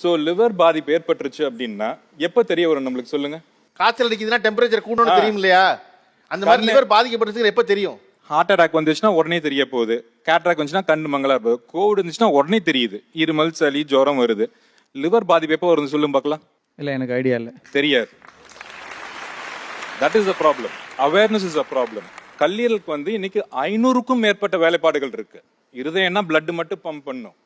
So liver பாதிப்பு ஏற்பட்டுருச்சு அப்படின்னா எப்போ தெரிய வரும் நம்மளுக்கு? சொல்லுங்க. காய்ச்சல் அடிக்குதுன்னா டெம்பரேச்சர் கூடணும் தெரியும் இல்லையா? அந்த மாதிரி லிவர் பாதிக்கப்படுறதுக்கு எப்ப தெரியும்? ஹார்ட் அட்டாக் வந்துச்சுன்னா உடனே தெரிய போகுது. கேட்ராக் வந்துச்சுன்னா கண்ணு மங்களா போகுது. கோவிட் இருந்துச்சுன்னா உடனே தெரியுது. இருமல் சளி ஜுரம் வருது. லிவர் பாதிப்பு எப்போ வருது சொல்லுங்க பார்க்கலாம். இல்லை எனக்கு ஐடியா இல்லை. தெரியாது. That is a problem awareness is a problem கல்லீரலுக்கு வந்து இன்னைக்கு ஐநூறுக்கும் மேற்பட்ட வேலைப்பாடுகள் இருக்கு. இருதயம்னா blood மட்டும் பம்ப் பண்ணும்.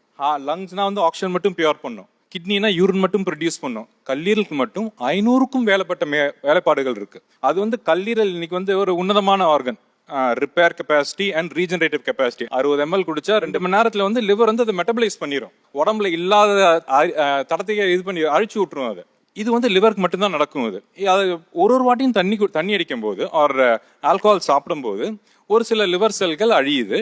லங்ஸ்னா வந்து ஆக்சிஜன் மட்டும் பியூர் பண்ணும். கிட்னினா யூரின் மட்டும் ப்ரொடியூஸ் பண்ணும். கல்லீரலுக்கு மட்டும் ஐநூறுக்கும் வேலைப்பட்ட மே வேலைப்பாடுகள் இருக்கு. அது வந்து கல்லீரல் இன்னைக்கு வந்து ஒரு உன்னதமான organ repair capacity and regenerative capacity அறுபது எம்எல் குடிச்சா ரெண்டு மணி நேரத்துல வந்து லிவர் வந்து அதை மெட்டபலைஸ் பண்ணிடும் உடம்புல இல்லாத தடத்தையே இது பண்ணி அழிச்சு விட்டுரும் அது. இது வந்து லிவருக்கு மட்டும்தான் நடக்கும் அது அது ஒரு ஒரு வாட்டியும் தண்ணி கு- தண்ணி அடிக்கும் போது ஆர் ஆல்கஹால் சாப்பிடும்போது ஒரு சில லிவர் செல்கள் அழியுது.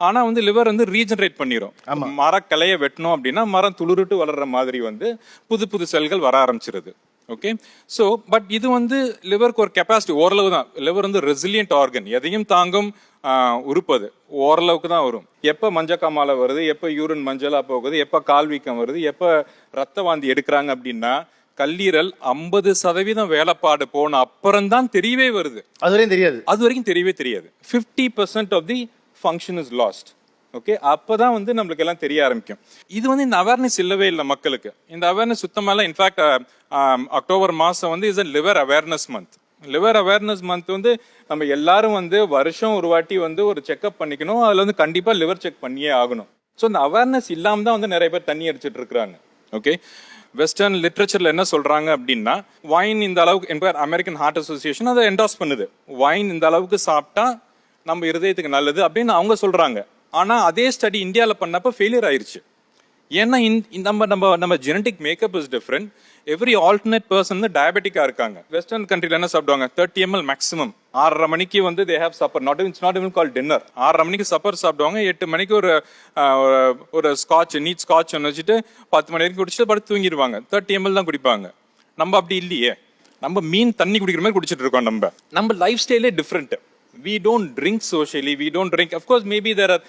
ஆனா வந்து லிவர் வந்து ரீஜெனரேட் பண்ணிரும். மரக்கலையை வெட்டணும் அப்படின்னா மரம் துளிருட்டு வளர்ற மாதிரி வந்து புது புது செல்கள் வர ஆரம்பிச்சிருது. ஓகே ஸோ பட் இது வந்து லிவருக்கு ஒரு கெப்பாசிட்டி ஓரளவு தான். லிவர் வந்து ரெசிலியன்ட் ஆர்கன் எதையும் தாங்கும் உறுப்பது. ஓரளவுக்கு தான் வரும். எப்போ மஞ்சக்காமால வருது எப்போ யூரின் மஞ்சளா போகுது எப்போ கால் வீக்கம் வருது எப்போ ரத்த வாந்தி எடுக்கிறாங்க அப்படின்னா கல்லீரல் ஐம்பது சதவீதம் வேலைப்பாடு போன அப்புறம் தான் தெரியவே வருது. அது வரையும் தெரியாது. அது வரைக்கும் தெரியவே தெரியாது. Fifty percent of the function is lost okay அப்போ தான் வந்து நம்மளுக்கு எல்லாம் தெரிய ஆரம்பிக்கும். இது வந்து இந்த அவேர்னஸ் இல்லவே இல்லை மக்களுக்கு. இந்த அவேர்னஸ் சுத்தமாக இன்ஃபேக்ட் அக்டோபர் மாதம் வந்து is a liver awareness month liver awareness month வந்து நம்ம எல்லாரும் வந்து வருஷம் ஒரு வாட்டி வந்து ஒரு செக்அப் பண்ணிக்கணும். அதில் வந்து கண்டிப்பாக லிவர் செக் பண்ணியே ஆகணும். ஸோ இந்த அவேர்னஸ் இல்லாமல் தான் வந்து நிறைய பேர் தண்ணி அடிச்சிட்டு இருக்கிறாங்க. ஓகே வெஸ்டர்ன் லிட்ரேச்சரில் என்ன சொல்கிறாங்க அப்படின்னா வைன் இந்த அளவுக்கு என்பார் அமெரிக்கன் ஹார்ட் அசோசியேஷன் அதை என்டாஸ் பண்ணுது. வைன் இந்த அளவுக்கு சாப்பிட்டா நம்ம இருதயத்துக்கு நல்லது அப்படின்னு அவங்க சொல்றாங்க. ஆனா அதே ஸ்டடி இந்தியாவில் பண்ணப்ப ஃபெயிலியர் ஆயிடுச்சு ஏன்னா இந்த- இந்த நம்ம நம்ம நம்ம genetic makeup is different every alternate person வந்து இருக்காங்க. வெஸ்டர்ன் கண்ட்ரில என்ன சாப்பிடுவாங்க? தேர்ட்டி எம்எல் மேக்ஸிமம் ஆறரை மணிக்கு வந்து they have supper not it's not even call dinner ஆறரை மணிக்கு சப்பர் சாப்பிடுவாங்க. எட்டு மணிக்கு ஒரு ஒரு- ஸ்காட்ச் நீட் ஸ்காட்ச் ஒன்று வச்சுட்டு பத்து மணி வரைக்கும் குடிச்சிட்டு படுத்து தூங்கிடுவாங்க தேர்ட்டி எம்எல் தான் குடிப்பாங்க. நம்ம அப்படி இல்லையே. நம்ம மீன் தண்ணி குடிக்கிற மாதிரி குடிச்சிட்டு இருக்கோம் நம்ம. நம்ம life ஸ்டைலே different we don't drink socially we don't drink of course maybe there are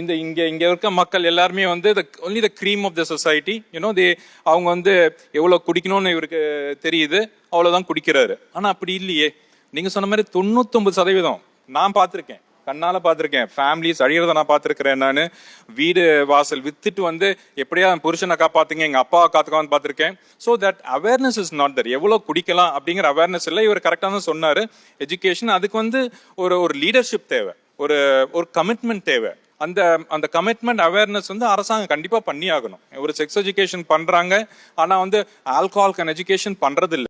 இந்த இங்கே இங்கே இருக்க மக்கள் எல்லாருமே வந்து the only the cream of the society you know they அவங்க வந்து எவ்வளோ குடிக்கணும்னு இவருக்கு தெரியுது அவ்வளோதான் குடிக்கிறாரு. ஆனால் அப்படி இல்லையே. நீங்கள் சொன்ன மாதிரி தொண்ணூத்தொன்பது சதவீதம் நான் பார்த்துருக்கேன். கண்ணால பார்த்துருக்கேன். ஃபேமிலிஸ் அழியறத நான் பார்த்திருக்கிறேன். நான் வீடு வாசல் வித்துட்டு வந்து எப்படியா புருஷனை காப்பாத்துங்க எங்க அப்பாவை காத்துக்கான்னு பார்த்துருக்கேன். So that awareness is not there எவ்வளவு குடிக்கலாம் அப்படிங்கிற அவேர்னஸ் இல்லை. இவர் கரெக்டாக தான் சொன்னாரு. எஜுகேஷன் அதுக்கு வந்து ஒரு ஒரு லீடர்ஷிப் தேவை. ஒரு ஒரு கமிட்மெண்ட் தேவை. அந்த அந்த கமிட்மெண்ட் அவேர்னஸ் வந்து அரசாங்கம் கண்டிப்பா பண்ணி ஆகணும் ஒரு செக்ஸ் எஜுகேஷன் பண்றாங்க. ஆனா வந்து ஆல்கஹால் எஜுகேஷன் பண்றது